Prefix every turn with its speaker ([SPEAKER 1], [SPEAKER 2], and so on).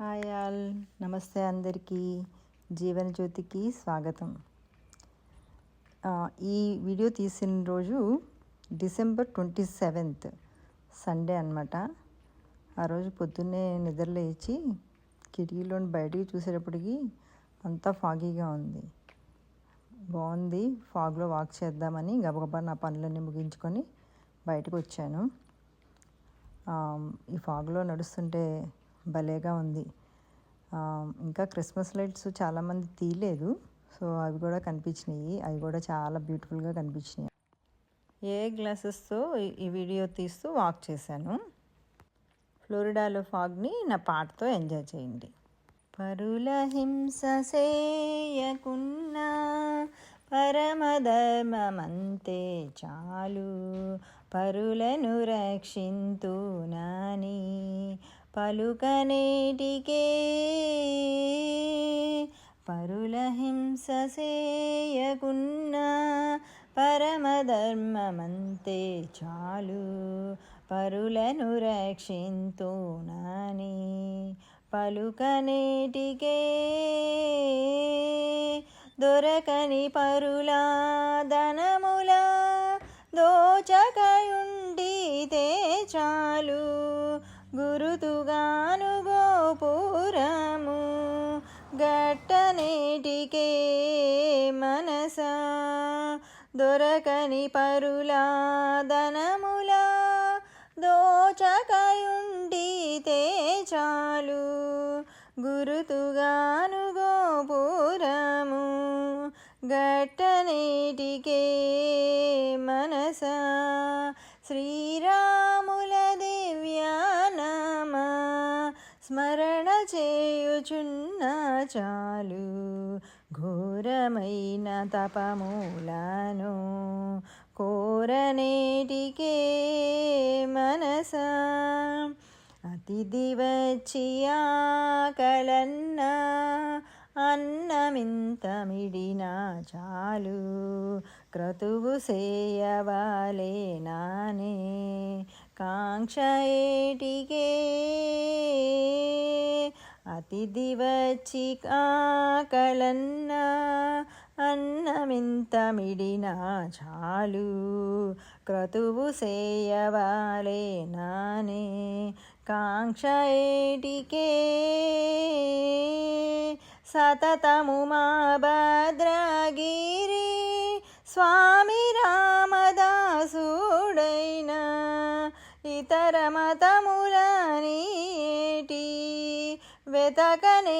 [SPEAKER 1] Hi all. నమస్తే అందరికీ. జీవనజ్యోతికి స్వాగతం. ఈ వీడియో తీసిన రోజు డిసెంబర్ ట్వంటీ సెవెంత్ సండే అనమాట ఆ రోజు పొద్దున్నే నిద్రలేచి కిటికీలోని బయటికి చూసేటప్పటికి అంతా ఫాగీగా ఉంది. బాగుంది. ఫాగ్లో వాక్ చేద్దామని గబగబా నా పనులన్నీ ముగించుకొని బయటకు వచ్చాను. ఈ ఫాగ్లో నడుస్తుంటే భలేగా ఉంది. ఇంకా క్రిస్మస్ లైట్స్ చాలామంది తీయలేదు. సో అవి కూడా కనిపించినాయి. అవి కూడా చాలా బ్యూటిఫుల్గా కనిపించినాయి. ఏ గ్లాసెస్తో ఈ- ఈ వీడియో తీస్తూ వాక్ చేశాను? ఫ్లోరిడాలో ఫాగ్ని నా పాటతో ఎంజాయ్ చేయండి. పరుల హింస సేయకున్నా పరమధర్మమంతే చాలు. పరులను రక్షింతు నాని పలుకనేటికే పరుల హింస చేయకున్నా పరమధర్మమంతే చాలు. పరులను రక్షింతు నాని పలుకనేటికే దొరకని పరులా ధనములా దోచకయుండితే చాలు. గురుతుగాను గోపురము గట్టనేటికే మనసా దొరకని పరులా ధనములా దోచకయుండితే చాలు గురుతుగాను గోపురము గట్టనేటికే మనసా శ్రీరా స్మరణ చేయుచున్న చాలు. ఘోరమైన తపమూలను కోరనేటికే మనస. అతిథి వచ్చి ఆకలన్నా అన్నమింతమిడినా చాలు. క్రతువు సేయవాలే నానే కాంక్ష ఏటికే అతిథి వచ్చి ఆకలన్నా అన్నమింతమిడినా చాలు. క్రతువు సేయవాలే నానే కాంక్ష ఏటికే. సతతము మా భద్రగిరి స్వామి రామదాసుడైన ఇతర మతములని ఏటి వెతకనే